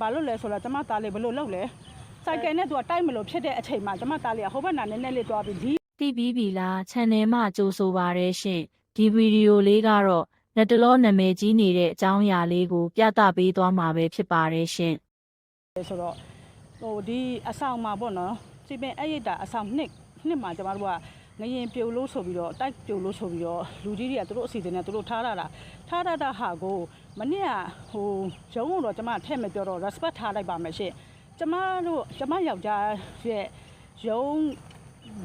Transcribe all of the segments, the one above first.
ဘာလို့လဲဆိုတော့ကျမသားလေးဘလို့လုပ်လဲစိုက်ကယ်နဲ့သူကတိုက်မလို့ဖြစ်တဲ့အချိန်မှာကျမသားလေးကဟိုဘက်နာနည်းနည်းလေးသွားပြီးဒီသိပြီးပြီလား channel မှာကြိုဆိုပါရရှင်ဒီဗီဒီယိုလေးကတော့လက်တလောနာမည်ကြီးနေတဲ့အကြောင်းအရာလေးကိုပြသပေးသွားမှာပဲဖြစ်ပါတယ်ရှင်ဆိုတော့ဟိုဒီအဆောင်မှာပေါ့နော်စီပင်အဲ့ရတာအဆောင်နှစ်နှစ်မှာကျမတို့က ငရင်ပြိုလို့ဆိုပြီးတော့တိုက်ပြိုလို့ဆိုပြီးတော့လူကြီးတွေကသူတို့အစီအစဉ်နဲ့သူတို့ထားရတာထားရတာဟာကိုမနေ့ကဟိုရုံးတော့ကျမထည့်မပြောတော့ respect ထားလိုက်ပါမယ်ရှင့်ကျမတို့ကျမယောက်ျားရဲ့ရုံး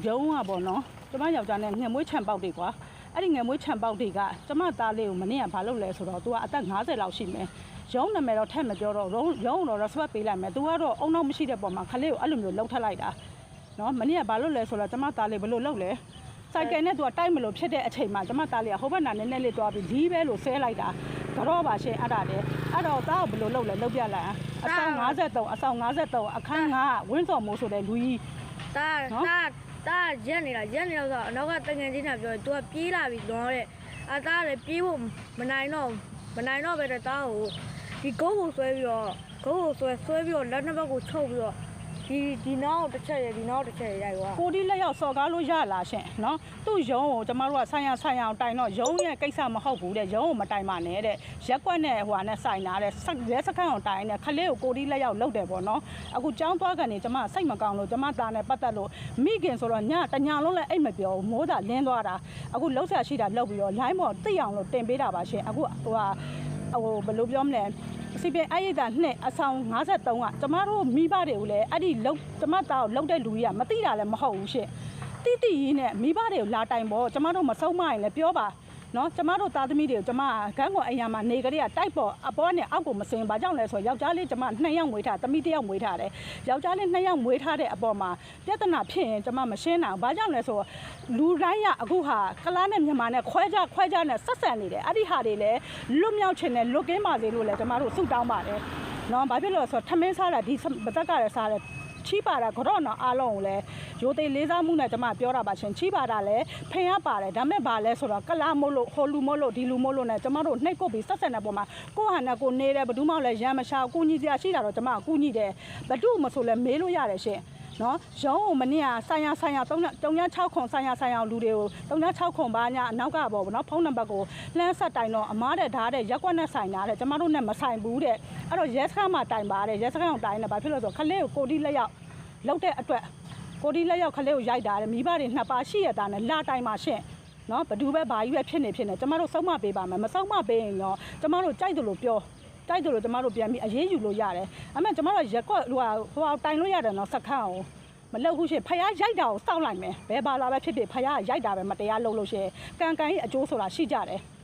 ရုံးကပေါ့နော်ကျမယောက်ျားနဲ့ငယ်မွေးချံပေါက်တွေကွာအဲ့ဒီငယ်မွေးချံပေါက်တွေကကျမသားလေးကိုမနေ့ကဘာလုပ်လဲဆိုတော့ तू ကအသက်50လောက်ရှိမယ်ရုံးနာမည်တော့ထည့်မပြောတော့ရုံးရုံးတော့ respect ပေးလိုက်မယ်။ तू ကတော့အုံနောက်မရှိတဲ့ပုံမှာခလေးကိုအဲ့လိုမျိုးလှုပ်ထက်လိုက်တာ။ နော်မနေ့ကဘာလို့လဲဆိုတော့ကျမသားလေးဘလို့လှုပ်လဲ။စိုက်ကယ်နဲ့ तू ကတိုက်မလို့ဖြစ်တဲ့အချိန်မှာကျမသားလေးကဟိုဘက်နာနည်းနည်းလေးသွားပြီးဒီပဲလို့ဆဲလိုက်တာ။ကတော့ပါရှင်အဲ့ဒါလေ။အဲ့တော့သားကိုဘလို့လှုပ်လဲလှုပ်ပြလိုက်။အဆောင်53အဆောင်53အခန်းကဝင်းစော်မိုးဆိုတဲ့လူကြီးတာနော်တာတာရက်နေတာရက်နေတော့ဆိုအနောက်ကတငယ်ချင်းကပြောတယ် तू ကပြေးလာပြီတော့တဲ့အသားလည်းပြေးဖို့မနိုင်တော့မနိုင်တော့ပဲတဲ့တာကိုဒီဂုတ်ကိုဆွဲပြီးတော့ဂုတ်ကိုဆွဲဆွဲပြီးတော့လက်နှစ်ဘက်ကိုချုပ်ပြီးတော့ ဒီဒီနောက်တစ်ချက်ရယ်ဒီနောက်တစ်ချက်ရယ်ရိုက်သွားကိုဒီလက်ရောက်စော်ကားလို့ရလားရှင်နော်သူ့ရုံးကိုကျမတို့ကဆိုင်ရဆိုင်ရအောင်တိုင်တော့ရုံးရဲ့ကိစ္စမဟုတ်ဘူးတဲ့ရုံးကိုမတိုင်ပါနဲ့တဲ့ရက်ကွက်နဲ့ဟိုဟာနဲ့ဆိုင်တာတဲ့ဆက်ရဲစခန်းအောင်တိုင်နဲ့ခလေးကိုကိုဒီလက်ရောက်လုပ်တယ်ပေါ့နော်အခုចောင်းသွားကနေကျမစိတ်မကောင်းလို့ကျမသားနဲ့ပတ်သက်လို့မိခင်ဆိုတော့ညတညာလုံးလည်းအိတ်မပြောဘူးမိုးသာလင်းသွားတာအခုလှုပ်ဆက်ရှိတာလှုပ်ပြီးတော့ line ပေါ်သိအောင်လို့တင်ပေးတာပါရှင်အခုဟိုဟာ ဟိုဘယ်လိုပြောမလဲစီပင်အဲ့ရတာနှစ်အဆောင်53ကကျမတို့မိဘတွေကိုလည်းအဲ့ဒီလုံကျမသားကိုလုံတဲ့လူကြီးကမသိတာလည်းမဟုတ်ဘူးရှင့်တိတိရင်းနဲ့မိဘတွေကိုလာတိုင်ပေါ့ကျမတို့မဆုံးမရင်လည်းပြောပါ နော်ကျမတို့သားသမီးတွေကိုကျမကန်းကွန်အရာမှာနေကြတဲ့တိုက်ပေါ်အပေါ်နဲ့အောက်ကိုမစင်ဘာကြောင့်လဲဆိုတော့ယောက်ျားလေးကျမ2ယောက်မွေးထားသမီး1ယောက်မွေးထားတယ်ယောက်ျားလေး2ယောက်မွေးထားတဲ့အပေါ်မှာပြဿနာဖြစ်ရင်ကျမမရှင်းနိုင်ဘူးဘာကြောင့်လဲဆိုတော့လူတိုင်းကအခုဟာကလားနဲ့မြန်မာနဲ့ခွဲကြခွဲကြနဲ့ဆက်ဆံနေတယ်အဲ့ဒီဟာတွေလည်းလွတ်မြောက်ချင်တယ်လွတ်ကင်းပါစေလို့လည်းကျမတို့ဆုတောင်းပါတယ်နော်ဘာဖြစ်လို့လဲဆိုတော့ထမင်းစားတာဒီပသက်ကလည်းစားတယ်ချီးပါတာကတော့တော့အားလုံးကိုလည်း ရိုသေလေးစားမှုနဲ့ကျွန်မပြောတာပါရှင်ချီးပါတာလည်းဖင်ရပါတယ်ဒါမဲ့ဘာလဲဆိုတော့ကလာမို့လို့ဟိုလူမို့လို့ဒီလူမို့လို့နဲ့ကျွန်မတို့နှိတ်ကုတ်ပြီးဆက်ဆက်တဲ့ပုံမှာကိုယ့်ဟာနဲ့ကိုယ်နေတယ်ဘယ်သူမှလည်းရမ်းမရှာဘူးကိုကြီးစရာရှိတာတော့ကျွန်မကကူညီတယ်ဘသူမဆိုလဲမေးလို့ရတယ်ရှင်နော်ရုံးကိုမနေ့ကဆိုင်ရဆိုင်ရ336ခွန်ဆိုင်ရဆိုင်ရလူတွေကို336ခွန်ပါညာအနောက်ကပေါ့ဗောနော်ဖုန်းနံပါတ်ကိုလှမ်းဆက်တိုင်တော့အမားတဲ့ဓာတ်တဲ့ရက်ကွက်နဲ့ဆိုင်တာတဲ့ကျမတို့နဲ့မဆိုင်ဘူးတဲ့အဲ့တော့ရဲစခန်းမှာတိုင်ပါတဲ့ရဲစခန်းကိုတိုင်နေဘာဖြစ်လို့လဲဆိုတော့ခလေးကိုကိုတီးလက်ရောက်လောက်တဲ့အတွက် ကိုတီးလက်ရောက်ခလေးကိုရိုက်တာတဲ့မိဘတွေနှစ်ပါးရှိရတာနဲ့လာတိုင်ပါရှင့်နော်ဘဒူပဲဘာကြီးပဲဖြစ်နေဖြစ်နေကျမတို့ဆုံးမပေးပါမယ်မဆုံးမပေးရင်တော့ကျမတို့ကြိုက်တယ်လို့ပြောတိုက်တယ်လို့ကျမတို့ပြန်ပြီးအရေးယူလို့ရတယ်။အမေကျမတို့ရက်ကွက်ဟိုဟာဟိုဟာတိုင်လို့ရတယ်နော်စခန်းအောင်မလုပ်ဘူးရှင်ဖယားရိုက်တာကိုစောင့်လိုက်မယ်။ဘယ်ပါလာပဲဖြစ်ဖြစ်ဖယားရိုက်တာပဲမတရားလုပ်လို့ရှင်။ကံကံကြီးအကျိုးဆိုတာရှိကြတယ်။